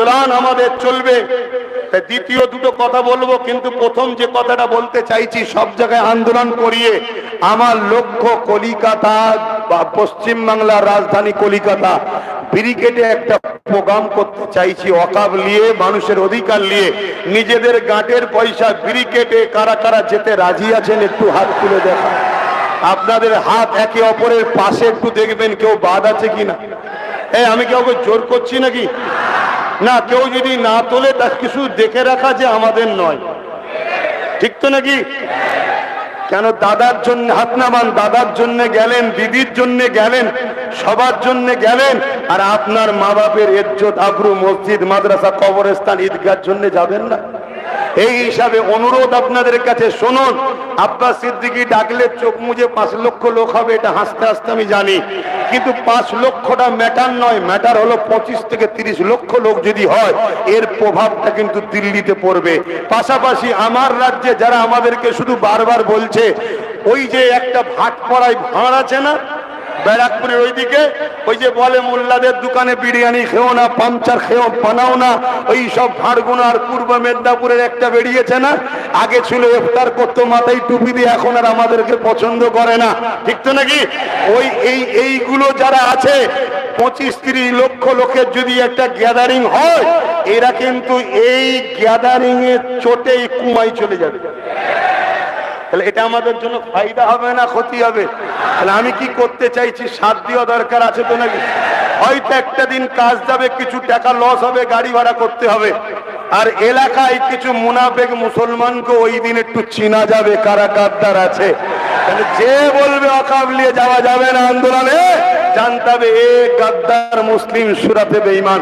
আন্দোলন আমাদের চলবে। দ্বিতীয় দুটো কথা বলব, কিন্তু প্রথম যে কথাটা বলতে চাইছি, সব জায়গায় আন্দোলন করিয়ে আমার লক্ষ্য কলিকাতা বা পশ্চিম বাংলার রাজধানী কলিকাতা ব্রিগেডে একটা প্রোগ্রাম করতে চাইছি অকাব নিয়ে, মানুষের অধিকার নিয়ে। নিজেদের গাঁটের পয়সা ব্রিগেডে কারা কারা যেতে রাজি আছেন একটু হাত তুলে দেখা। আপনাদের হাত একে অপরের পাশে একটু দেখবেন কেউ বাদ আছে কিনা। এই, আমি কাউকে জোর করছি নাকি? না, কেউ যদি না তোলে, তার কিছু দেখে রাখা যে আমাদের নয়। ঠিক তো নাকি? কেন দাদার জন্য হাত নামান, দাদার জন্য গেলেন, দিদির জন্য গেলেন, সবার জন্য গেলেন, আর আপনার মা বাপের এজ্জত আবরু মসজিদ, মাদ্রাসা, কবরস্থান, ঈদগার জন্য যাবেন না? এই হিসাবে অনুরোধ আপনাদের কাছে, শুনুন আব্বাস সিদ্দিকি ডাকলে চোখ মুজে পাঁচ লক্ষ লোক হবে, এটা হাসতে হাসতে আমি জানি। কিন্তু পাঁচ লক্ষটা ম্যাটার নয়, ম্যাটার হলো পঁচিশ থেকে তিরিশ লক্ষ লোক যদি হয়, এর প্রভাবটা কিন্তু দিল্লিতে পড়বে। পাশাপাশি আমার রাজ্যে যারা আমাদেরকে শুধু বারবার বলছে, ওই যে একটা ভাট পড়ায় ভাঁড় আছে না ব্যারাকপুরের ওইদিকে, ওই যে বলে মোল্লাদের দোকানে বিরিয়ানি খেও না পাংচার খেও, বানাও না, ওই সব ভাড়গুলো আর পূর্ব মেদিনীপুরের একটা বেরিয়েছে না? আগে ছিল ইফতার করতো, মাথায় টুপি দিয়ে এখন আর আমাদেরকে পছন্দ করে না। ঠিক তো নাকি? ওই, এই, এইগুলো যারা আছে, পঁচিশ তিরিশ লক্ষ লোকের যদি একটা গ্যাদারিং হয়, এরা কিন্তু এই গ্যাদারিং এর চোটে কুমাই চলে যাবে। তাহলে এটা আমাদের জন্য ফায়দা হবে না ক্ষতি হবে? তাহলে আমি কি করতে চাইছি? সাত দেওয়া দরকার আছে তো নাকি? হয়তো একটা দিন কাজ যাবে, কিছু টাকা লস হবে, গাড়ি ভাড়া করতে হবে। আর এলাকায় কিছু মুনাফেক মুসলমানকে ওই দিন একটু চিনা যাবে কারা গাদ্দার আছে। তাহলে যে বলবে অকাবলিয়ে যাওয়া যাবে না আন্দোলনে, জানতে হবে এ গাদ্দার মুসলিম সুরাতে বেঈমান।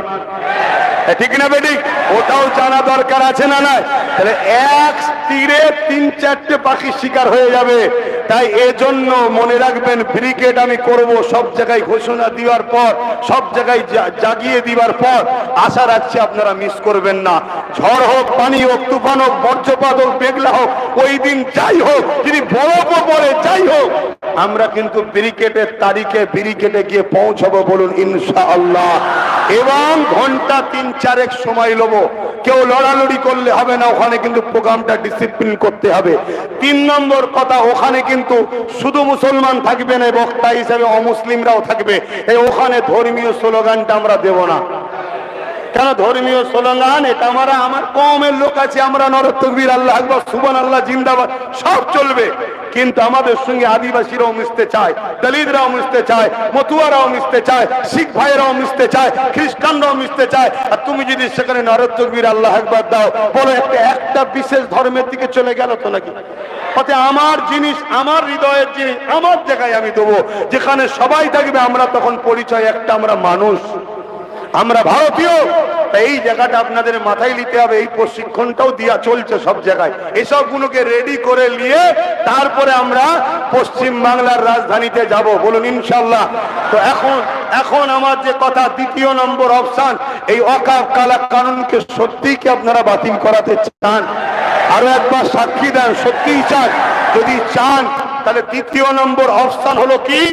ঠিক না বেঠিক ওটাও জানা দরকার আছে না নাই? তাহলে এক তীরে তিন চারটে পাখির শিকার হয়ে যাবে। তাই এজন্য মনে রাখবেন, ব্রিগেড আমি করব সব জায়গায় ঘোষণা দেওয়ার পর, সব জায়গায় জাগিয়ে দিবার পর। আশা রাখছি আপনারা মিস করবেন না। ঝড় হোক, পানি হোক, তুফান হোক, বজ্রপাত হোক, মেঘলা হোক, ওই দিন যাই হোক, যদি বরফ পড়ে, যাই হোক। আমরা কিন্তু ব্রিকেটের তারিখে ব্রিকেটে গিয়ে পৌঁছাবো বলুন ইনশা আল্লাহ এবং ঘণ্টা তিন চারেক সময় লবো কেউ লড়ালড়ি করলে হবে না, ওখানে কিন্তু প্রোগ্রামটা ডিসিপ্লিন করতে হবে। তিন নম্বর কথা, ওখানে কিন্তু শুধু মুসলমান থাকবে না বক্তা হিসেবে অমুসলিমরাও থাকবে। এই ওখানে ধর্মীয় স্লোগানটা আমরা দেব না। কেন ধর্মীয় স্লোগান? এটা আমরা, আমার কমের লোক আছে, আমরা নরতকবীর, আল্লাহ আকবর সুবন আল্লাহ জিন্দাবাদ, সব চলবে। কিন্তু আমাদের সঙ্গে আদিবাসীরাও মিশতে চায়, দলিতরাও মিশতে চায়, মতুয়ারাও মিশতে চায়, শিখ ভাইয়েরাও মিশতে চায়, খ্রিস্টানরাও মিশতে চায়। আর তুমি যদি সেখানে নরতকবীর আল্লাহ আকবর দাও, বলো একটা একটা বিশেষ ধর্মের দিকে চলে গেল তো নাকি? আমার জিনিস, আমার হৃদয়ের জিনিস, আমার জায়গায় আমি দেবো। যেখানে সবাই থাকবে, আমরা তখন পরিচয়, একটা আমরা মানুষ। আমরা ভারতীয় তাই এই জায়গাটা আপনাদের মাথায় নিতে হবে, এই প্রশিক্ষণটাও দিয়া চলছে সব জায়গায়। এসব গুলোকে রেডি করে নিয়ে তারপরে আমরা পশ্চিম বাংলার রাজধানীতে যাব, বলুন ইনশাল্লাহ তো এখন এখন আমার যে কথা, দ্বিতীয় নম্বর অপশন, এই অকাপ কালা কানুনকে সত্যি কি আপনারা বাতিল করাতে চান? আরও একবার সাক্ষী দেন, সত্যিই চান। যদি চান, তাহলে দ্বিতীয় নম্বর অপশন হলো কি?